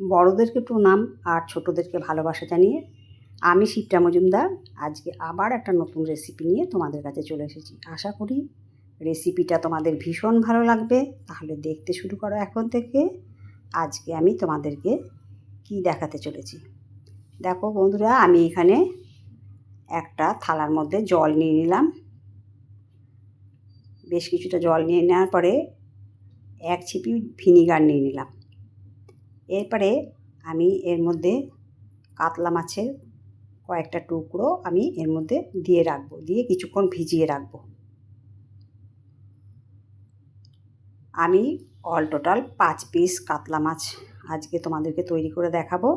বড়োদেরকে প্রণাম আর ছোটোদেরকে ভালোবাসা জানিয়ে আমি শিপ্রা মজুমদার। আজকে আবার একটা নতুন রেসিপি নিয়ে তোমাদের কাছে চলে এসেছি। আশা করি রেসিপিটা তোমাদের ভীষণ ভালো লাগবে। তাহলে দেখতে শুরু করো এখন থেকে। আজকে আমি তোমাদেরকে কি দেখাতে চলেছি। দেখো বন্ধুরা, আমি এখানে একটা থালার মধ্যে জল নিয়ে নিলাম। বেশ কিছুটা জল নিয়ে নেওয়ার পরে এক ছিপি ভিনিগার নিয়ে নিলাম। এরপরে আমি এর মধ্যে কাতলা মাছের কয়েকটা টুকরো আমি এর মধ্যে দিয়ে রাখব, দিয়ে কিছুক্ষণ ভিজিয়ে রাখব। আমি অল টোটাল পাঁচ পিস কাতলা মাছ আজকে তোমাদেরকে তৈরি করে দেখাবো।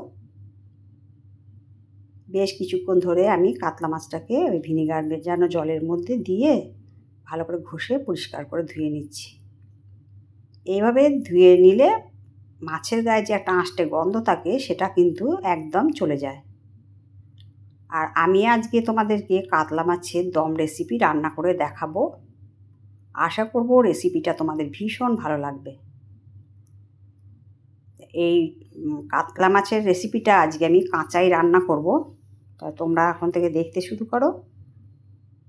বেশ কিছুক্ষণ ধরে আমি কাতলা মাছটাকে ওই ভিনিগার যেন জলের মধ্যে দিয়ে ভালো করে ঘষে পরিষ্কার করে ধুয়ে নিচ্ছি। এইভাবে ধুয়ে নিলে মাছের গায়ে যে একটা আঁশটে গন্ধ থাকে, সেটা কিন্তু একদম চলে যায়। আর আমি আজকে তোমাদেরকে কাতলা মাছের দম রেসিপি রান্না করে দেখাবো। আশা করব রেসিপিটা তোমাদের ভীষণ ভালো লাগবে। এই কাতলা মাছের রেসিপিটা আজকে আমি কাঁচাই রান্না করব। তা তোমরা এখন থেকে দেখতে শুরু করো।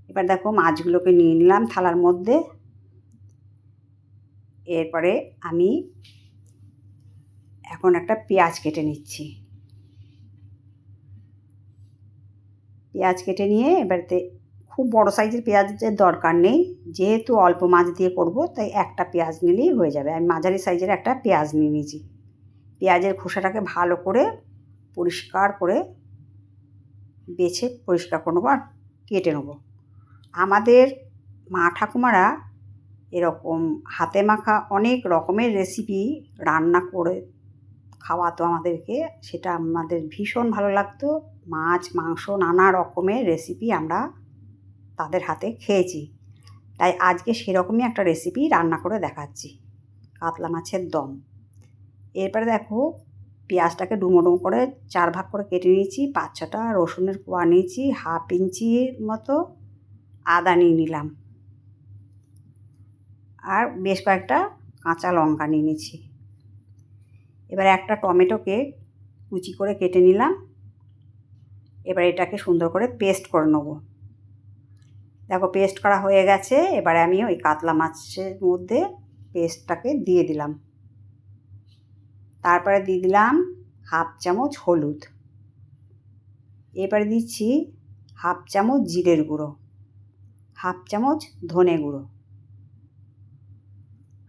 এবার দেখো মাছগুলোকে নিয়ে নিলাম থালার মধ্যে। এরপরে আমি এখন একটা পেঁয়াজ কেটে নিচ্ছি। পেঁয়াজ কেটে নিয়ে এবারেতে খুব বড় সাইজের পেঁয়াজের দরকার নেই। যেহেতু অল্প মাছ দিয়ে করব, তাই একটা পেঁয়াজ নিলেই হয়ে যাবে। আমি মাঝারি সাইজের একটা পেঁয়াজ নিয়ে নিয়েছি। পেঁয়াজের খোসাটাকে ভালো করে পরিষ্কার করে বেছে পরিষ্কার করে নেব আর কেটে নেব। আমাদের মা ঠাকুমারা এরকম হাতে মাখা অনেক রকমের রেসিপি রান্না করে খাওয়াতো আমাদেরকে, সেটা আমাদের ভীষণ ভালো লাগতো। মাছ, মাংস, নানা রকমের রেসিপি আমরা তাদের হাতে খেয়েছি। তাই আজকে সেরকমই একটা রেসিপি রান্না করে দেখাচ্ছি। কাতলা মাছের দম। এরপরে দেখো, পেঁয়াজটাকে ডুমো ডুমো করে চার ভাগ করে কেটে নিয়েছি, পাঁচ ছটা রসুনের কোয়া নিয়েছি, হাফ ইঞ্চির মতো আদা নিয়ে নিলাম। আর বেশ কয়েকটা কাঁচা লঙ্কা নিয়ে নিয়েছি। এবার একটা টমেটোকে কুচি করে কেটে নিলাম। এবার এটাকে সুন্দর করে পেস্ট করে নেব। দেখো পেস্ট করা হয়ে গেছে। এবারে আমি ওই কাতলা মাছের মধ্যে পেস্টটাকে দিয়ে দিলাম। তারপরে দিয়ে দিলাম হাফ চামচ হলুদ। এবারে দিচ্ছি হাফ চামচ জিরের গুঁড়ো। হাফ চামচ ধনে গুঁড়ো।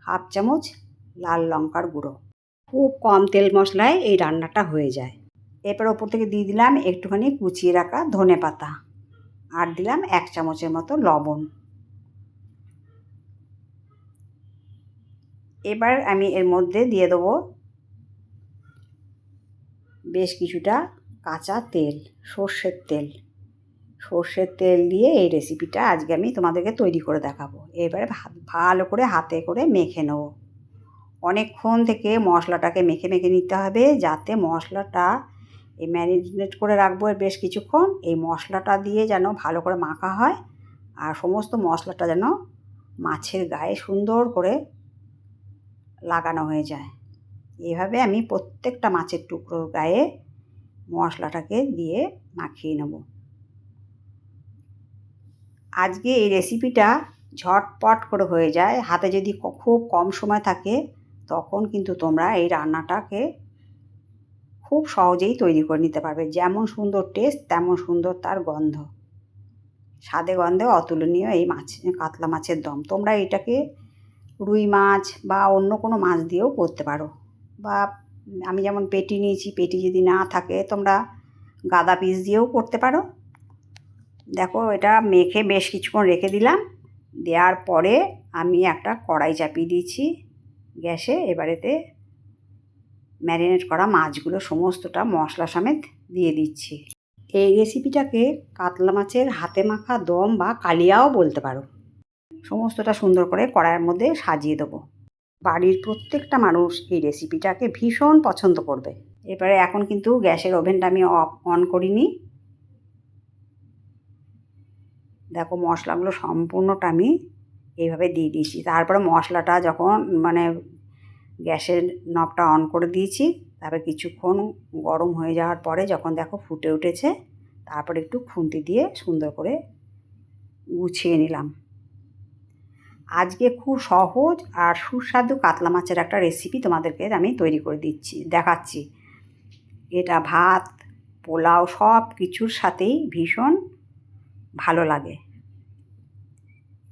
হাফ চামচ লাল লঙ্কার গুঁড়ো। খুব কম তেল মশলায় এই রান্নাটা হয়ে যায়। এরপর ওপর থেকে দিয়ে দিলাম একটুখানি কুচিয়ে রাখা ধনে পাতা আর দিলাম এক চামচের মতো লবণ। এবার আমি এর মধ্যে দিয়ে দেবো বেশ কিছুটা কাঁচা তেল, সর্ষের তেল। সর্ষের তেল দিয়ে এই রেসিপিটা আজকে আমি তোমাদেরকে তৈরি করে দেখাবো। এবারে ভালো করে হাতে করে মেখে নেব। অনেকক্ষণ থেকে মশলাটাকে মেখে মেখে নিতে হবে যাতে মশলাটা এই ম্যারিনেট করে রাখব বেশ কিছুক্ষণ। এই মশলাটা দিয়ে যেন ভালো করে মাখা হয় আর সমস্ত মশলাটা যেন মাছের গায়ে সুন্দর করে লাগানো হয়ে যায়। এভাবে আমি প্রত্যেকটা মাছের টুকরোর গায়ে মশলাটাকে দিয়ে মাখিয়ে নেব। আজকে এই রেসিপিটা ঝটপট করে হয়ে যায়। হাতে যদি খুব কম সময় থাকে তখন কিন্তু তোমরা এই রান্নাটাকে খুব সহজেই তৈরি করে নিতে পারবে। যেমন সুন্দর টেস্ট তেমন সুন্দর তার গন্ধ। স্বাদে গন্ধে অতুলনীয় এই মাছ, কাতলা মাছের দম। তোমরা এটাকে রুই মাছ বা অন্য কোনো মাছ দিয়েও করতে পারো। বা আমি যেমন পেটি নিয়েছি, পেটি যদি না থাকে, তোমরা গাদা পিস দিয়েও করতে পারো। দেখো, এটা মেখে বেশ কিছুক্ষণ রেখে দিলাম। দেওয়ার পরে আমি একটা কড়াই চাপিয়ে দিয়েছি। গ্যাসে এবারেতে ম্যারিনেট করা মাছগুলো সমস্তটা মশলা সমেত দিয়ে দিচ্ছি। এই রেসিপিটাকে কাতলা মাছের হাতে মাখা দম বা কালিয়াও বলতে পারো। সমস্তটা সুন্দর করে কড়াইয়ের মধ্যে সাজিয়ে দেবো। বাড়ির প্রত্যেকটা মানুষ এই রেসিপিটাকে ভীষণ পছন্দ করবে। এবারে এখন কিন্তু গ্যাসের ওভেনটা আমি অফ, অন করিনি। দেখো মশলাগুলো সম্পূর্ণটা আমি এইভাবে দিয়ে দিয়েছি। তারপরে মশলাটা যখন মানে গ্যাসের নবটা অন করে দিয়েছি, তারপর কিছুক্ষণ গরম হয়ে যাওয়ার পরে যখন দেখো ফুটে উঠেছে, তারপরে একটু খুন্তি দিয়ে সুন্দর করে গুছিয়ে নিলাম। আজকে খুব সহজ আর সুস্বাদু কাতলা মাছের একটা রেসিপি তোমাদেরকে আমি তৈরি করে দিচ্ছি, দেখাচ্ছি। এটা ভাত, পোলাও সব কিছুর সাথেই ভীষণ ভালো লাগে।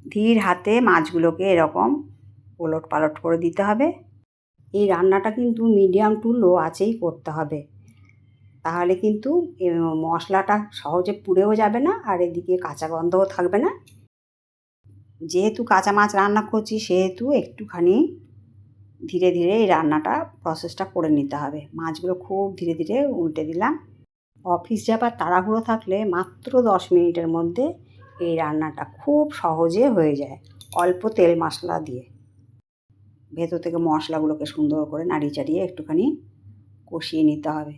ধীর হাতে মাছগুলোকে এরকম ওলট পালট করে দিতে হবে। এই রান্নাটা কিন্তু মিডিয়াম টু লো আছেই করতে হবে। তাহলে কিন্তু মশলাটা সহজে পুড়েও যাবে না আর এদিকে কাঁচা গন্ধও থাকবে না। যেহেতু কাঁচা মাছ রান্না করছি, সেহেতু একটুখানি ধীরে ধীরে এই রান্নাটা প্রসেসটা করে নিতে হবে। মাছগুলো খুব ধীরে ধীরে উল্টে দিলাম। অফিস যাবার তাড়াহুড়ো থাকলে মাত্র দশ মিনিটের মধ্যে এই রান্নাটা খুব সহজে হয়ে যায়। অল্প তেল মশলা দিয়ে। ভেতর থেকে মশলাগুলোকে সুন্দর করে নাড়িয়ে চাড়িয়ে একটুখানি কষিয়ে নিতে হবে।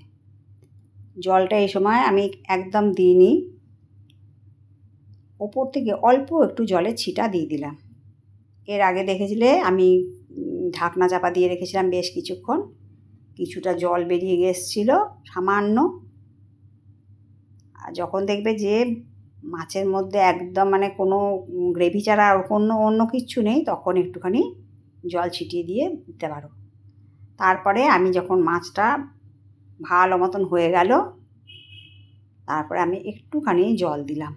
জলটা এই সময় আমি একদম দিইনি। ওপর থেকে অল্প একটু জলের ছিটা দিয়ে দিলাম। এর আগে দেখেছিলে আমি ঢাকনা চাপা দিয়ে রেখেছিলাম বেশ কিছুক্ষণ। কিছুটা জল বেরিয়ে গেছিল সামান্য। আর যখন দেখবে যে মাছের মধ্যে একদম মানে কোনো গ্রেভি ছাড়া আর অন্য অন্য কিচ্ছু নেই, তখন একটুখানি জল ছিটিয়ে দিয়ে দিতে পারো। তারপরে আমি যখন মাছটা ভালো মতন হয়ে গেল, তারপরে আমি একটুখানি জল দিলাম।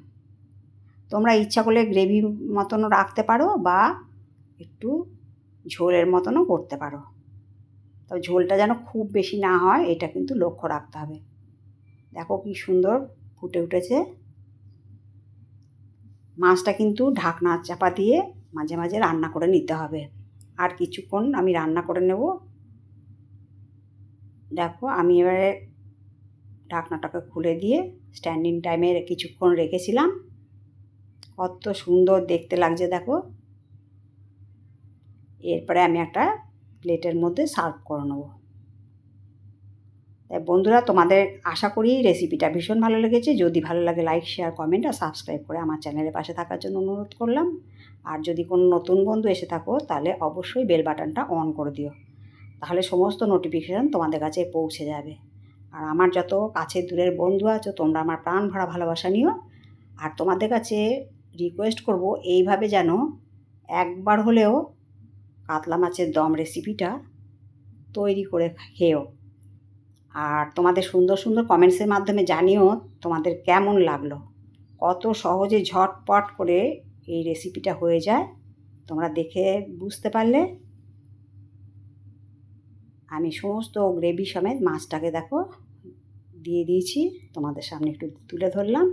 তোমরা ইচ্ছা করলে গ্রেভি মতনও রাখতে পারো বা একটু ঝোলের মতনও করতে পারো। তবে ঝোলটা যেন খুব বেশি না হয়, এটা কিন্তু লক্ষ্য রাখতে হবে। দেখো কি সুন্দর ফুটে উঠেছে। মাছটা কিন্তু ঢাকনা চাপা দিয়ে মাঝে মাঝে রান্না করে নিতে হবে। আর কিছুক্ষণ আমি রান্না করে নেব। দেখো, আমি এবারে ঢাকনাটাকে খুলে দিয়ে স্ট্যান্ডিং টাইমে কিছুক্ষণ রেখেছিলাম। কত সুন্দর দেখতে লাগছে, দেখো। এরপরে আমি একটা প্লেটের মধ্যে সার্ভ করে নেব। তাই বন্ধুরা, তোমাদের আশা করি রেসিপিটা ভীষণ ভালো লেগেছে। যদি ভালো লাগে লাইক শেয়ার কমেন্ট আর সাবস্ক্রাইব করে আমার চ্যানেলের পাশে থাকার জন্য অনুরোধ করলাম। আর যদি কোনো নতুন বন্ধু এসে থাকো, তাহলে অবশ্যই বেল বাটনটা অন করে দিও। তাহলে সমস্ত নোটিফিকেশান তোমাদের কাছে পৌঁছে যাবে। আর আমার যত কাছের দূরের বন্ধু আছো, তোমরা আমার প্রাণ ভরা ভালোবাসা নিও। আর তোমাদের কাছে রিকোয়েস্ট করব, এইভাবে যেন একবার হলেও কাতলা মাছের দম রেসিপিটা তৈরি করে খেয়েও। আর তোমাদের সুন্দর সুন্দর কমেন্টসের মাধ্যমে জানিও তোমাদের কেমন লাগল। কত সহজে ঝটপট করে এই রেসিপিটা হয়ে যায়, তোমরা দেখে বুঝতে পারলে। আমি সমস্ত গ্রেভি সমেত মাছটাকে দেখো, দিয়ে দিয়েছি, তোমাদের সামনে একটু তুলে ধরলাম।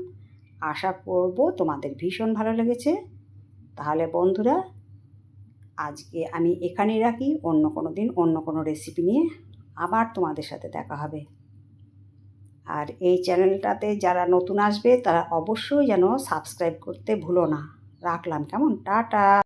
আশা করব তোমাদের ভীষণ ভালো লেগেছে। তাহলে বন্ধুরা, আজকে আমি এখানেই রাখি, অন্য কোনো দিন অন্য কোনো রেসিপি নিয়ে আবার তোমাদের সাথে দেখা হবে। আর এই চ্যানেলটাতে যারা নতুন আসবে, তারা অবশ্যই যেন সাবস্ক্রাইব করতে ভুলো না। রাখলাম কেমন? টাটা।